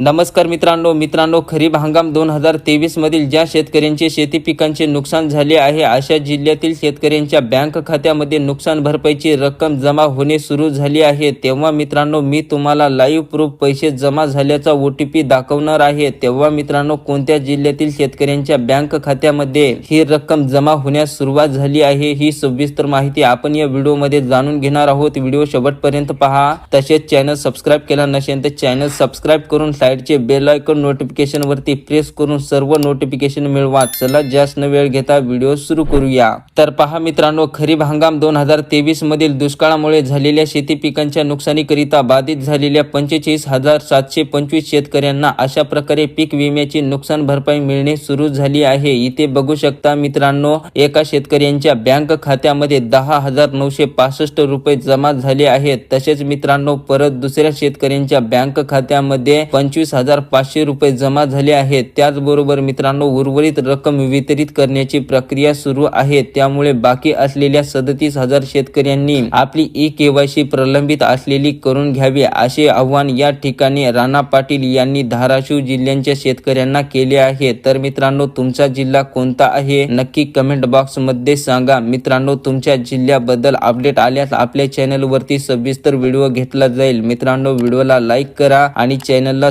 नमस्कार मित्रांनो मित्रांनो खरीप हंगाम दोन हजार तेवीसमधील ज्या शेतकऱ्यांचे शेती पिकांचे नुकसान झाले आहे अशा जिल्ह्यातील शेतकऱ्यांच्या बँक खात्यामध्ये नुकसान भरपाईची रक्कम जमा होणे सुरू झाली आहे. तेव्हा मित्रांनो मी तुम्हाला लाईव्ह प्रूफ पैसे जमा झाल्याचा ओ टी पी दाखवणार आहे. तेव्हा मित्रांनो कोणत्या जिल्ह्यातील शेतकऱ्यांच्या बँक खात्यामध्ये ही रक्कम जमा होण्यास सुरुवात झाली आहे ही सविस्तर माहिती आपण या व्हिडिओमध्ये जाणून घेणार आहोत. व्हिडिओ शेवटपर्यंत पहा. तसेच चॅनल सबस्क्राईब केला नसेल तर चॅनल सबस्क्राईब करून साईडचे बेल आयकॉन नोटिफिकेशन वरती प्रेस करून सर्व नोटिफिकेशन मिळवा. चला जास्त वेळ घेता व्हिडिओ सुरू करूया. तर पहा मित्रांनो खरीप हंगाम दोन हजार तेवीस मधील दुष्काळामुळे झालेल्या शेती पिकांच्या नुकसानीकरिता बाधित झालेल्या पंचेचाळीस हजार सातशे पंचवीस शेतकऱ्यांना अशा प्रकारे पीक विम्याची नुकसान भरपाई मिळणे सुरू झाली आहे. इथे बघू शकता मित्रांनो एका शेतकऱ्यांच्या बँक खात्यामध्ये दहा हजार नऊशे पासष्ट रुपये जमा झाले आहेत. तसेच मित्रांनो परत दुसऱ्या शेतकऱ्यांच्या बँक खात्यामध्ये पंचवीस हजार पाचशे रुपये जमा झाले आहेत. त्याचबरोबर मित्रांनो उर्वरित रक्कम वितरित करण्याची प्रक्रिया सुरू आहे. त्यामुळे बाकी असलेल्या सदतीस हजार शेतकऱ्यांनी आपली ई केवायसी प्रलंबित असलेली करून घ्यावी असे आव्हान या ठिकाणी राणा पाटील यांनी धाराशिव जिल्ह्यांच्या शेतकऱ्यांना केले आहे. तर मित्रांनो तुमचा जिल्हा कोणता आहे? नक्की कमेंट बॉक्समध्ये सांगा. मित्रांनो तुमच्या जिल्ह्याबद्दल अपडेट आल्यास आपल्या चॅनल वरती सविस्तर व्हिडिओ घेतला जाईल. मित्रांनो व्हिडिओला लाईक करा आणि चॅनलला